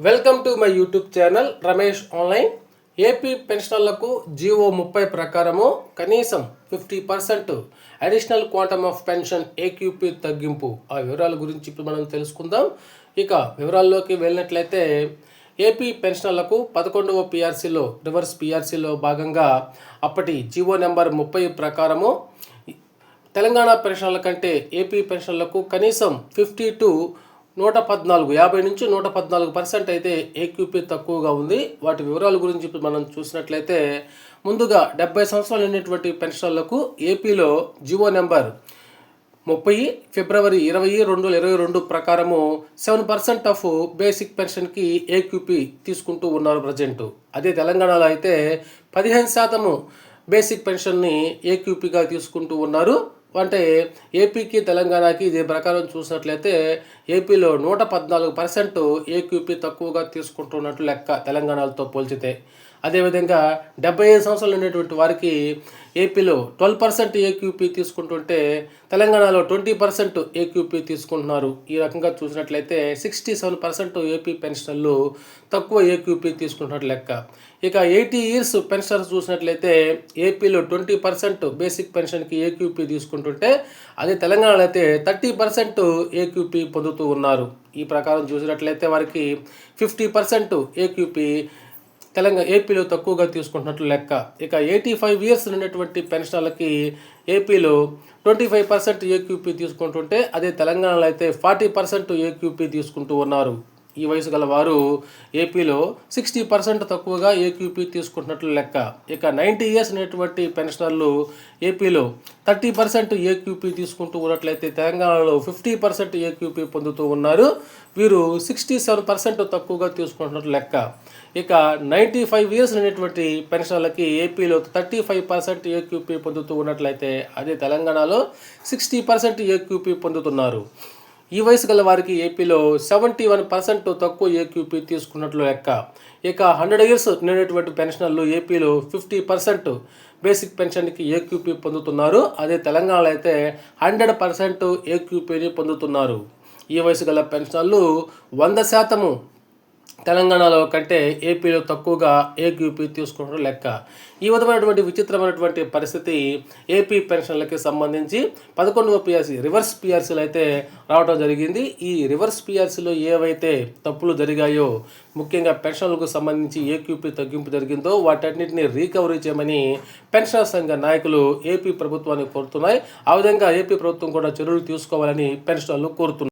Welcome to my YouTube channel Ramesh online. AP పెన్షనర్లకు GO ముప్పై ప్రకారము కనీసం fifty percent additional quantum of pension AQP తగ్గింపు. ఆ వివరాల గురించి ఇప్పుడు మనం తెలుసుకుందాం. ఇక వివరాల్లోకి వెళ్ళినట్లయితే ఏపీ పెన్షనర్లకు పదకొండవ పిఆర్సీలో రివర్స్ పిఆర్సీలో భాగంగా అప్పటి జీవో నెంబర్ ముప్పై ప్రకారము తెలంగాణ పెన్షన్ల కంటే ఏపీ పెన్షన్లకు కనీసం ఫిఫ్టీ టు నూట పద్నాలుగు యాభై నుంచి నూట పద్నాలుగు పర్సెంట్ అయితే ఏక్యూపీ తక్కువగా ఉంది. వాటి వివరాల గురించి ఇప్పుడు మనం చూసినట్లయితే ముందుగా డెబ్బై సంవత్సరాలు ఉన్నటువంటి పెన్షన్లకు ఏపీలో జివో నెంబర్ ముప్పై ఫిబ్రవరి ఇరవై రెండు వేల ఇరవై రెండు ప్రకారము సెవెన్ పర్సెంట్ ఆఫ్ బేసిక్ పెన్షన్కి ఏక్యూపీ తీసుకుంటూ ఉన్నారు ప్రజెంట్. అదే తెలంగాణలో అయితే పదిహేను శాతము బేసిక్ పెన్షన్ని ఏక్యూపీగా తీసుకుంటూ ఉన్నారు. అంటే ఏపీకి తెలంగాణకి ఇదే ప్రకారం చూసినట్లయితే ఏపీలో నూట పద్నాలుగు పర్సెంట్ ఏక్యూపీ తక్కువగా తీసుకుంటున్నట్లు లెక్క తెలంగాణతో పోల్చితే. అదేవిధంగా డెబ్బై ఐదు సంవత్సరాలు ఉండేటువంటి వారికి ఏపీలో ట్వెల్వ్ పర్సెంట్ ఏక్యూపీ తీసుకుంటుంటే తెలంగాణలో ట్వంటీ పర్సెంట్ ఏక్యూపీ తీసుకుంటున్నారు. ఈ రకంగా చూసినట్లయితే సిక్స్టీ సెవెన్ పర్సెంట్ ఏపీ పెన్షనర్లు తక్కువ ఏక్యూపీ తీసుకుంటున్నట్టు లెక్క. ఇక ఎయిటీ ఇయర్స్ పెన్షనర్స్ చూసినట్లయితే ఏపీలో ట్వంటీ పర్సెంట్ బేసిక్ పెన్షన్కి ఏక్యూపీ తీసుకుంటుంటే అదే తెలంగాణలో అయితే థర్టీ పర్సెంట్ ఏక్యూపీ పొందుతూ ఉన్నారు. ఈ ప్రకారం చూసినట్లయితే వారికి ఫిఫ్టీ పర్సెంట్ ఏక్యూపీ తెలంగాణ ఏపీలో తక్కువగా తీసుకుంటున్నట్లు లెక్క. ఇక ఎయిటీ ఫైవ్ ఇయర్స్ ఉన్నటువంటి పెన్షనర్లకి ఏపీలో ట్వంటీ ఫైవ్ పర్సెంట్ ఏక్యూపీ తీసుకుంటుంటే అదే తెలంగాణలో అయితే ఫార్టీ పర్సెంట్ ఏక్యూపీ తీసుకుంటూ ఉన్నారు. ఈ వయసు గల వారు ఏపీలో సిక్స్టీ పర్సెంట్ తక్కువగా ఏక్యూపీ తీసుకుంటున్నట్లు లెక్క. ఇక నైంటీ ఇయర్స్ అనేటువంటి పెన్షనర్లు ఏపీలో థర్టీ పర్సెంట్ ఏక్యూపీ తీసుకుంటూ ఉన్నట్లయితే తెలంగాణలో ఫిఫ్టీ పర్సెంట్ ఏక్యూపీ పొందుతూ ఉన్నారు. వీరు సిక్స్టీ సెవెన్ పర్సెంట్ తక్కువగా తీసుకుంటున్నట్లు లెక్క. ఇక నైంటీ ఫైవ్ ఇయర్స్ అనేటువంటి పెన్షన్లకి ఏపీలో థర్టీ ఫైవ్ పర్సెంట్ ఏక్యూపీ పొందుతూ ఉన్నట్లయితే అదే తెలంగాణలో సిక్స్టీ పర్సెంట్ ఏక్యూపీ పొందుతున్నారు. ఈ వయసు గల వారికి ఏపీలో సెవెంటీ వన్ పర్సెంట్ తక్కువ ఏక్యూపీ తీసుకున్నట్లు లెక్క. ఇక హండ్రెడ్ ఇయర్స్ నిండినటువంటి పెన్షనర్లు ఏపీలో ఫిఫ్టీ పర్సెంట్ బేసిక్ పెన్షన్కి ఏక్యూపీ పొందుతున్నారు. అదే తెలంగాణలో అయితే హండ్రెడ్ పర్సెంట్ ఏక్యూపీని పొందుతున్నారు. ఈ వయసు గల పెన్షనర్లు వంద శాతము తెలంగాణలో కంటే ఏపీలో తక్కువగా ఏక్యూపీ తీసుకుంటారు లెక్క. ఈ విధమైనటువంటి విచిత్రమైనటువంటి పరిస్థితి ఏపీ పెన్షన్లకి సంబంధించి పదకొండవ పిఆర్సీ రివర్స్ పిఆర్సీలు అయితే రావడం జరిగింది. ఈ రివర్స్ పిఆర్సీలో ఏవైతే తప్పులు జరిగాయో ముఖ్యంగా పెన్షన్లకు సంబంధించి ఏక్యూపీ తగ్గింపు జరిగిందో వాటన్నిటిని రీకవరీ చేయమని పెన్షన్ సంఘ నాయకులు ఏపీ ప్రభుత్వాన్ని కోరుతున్నాయి. ఆ విధంగా ఏపీ ప్రభుత్వం కూడా చర్యలు తీసుకోవాలని పెన్షనర్లు కోరుతున్నారు.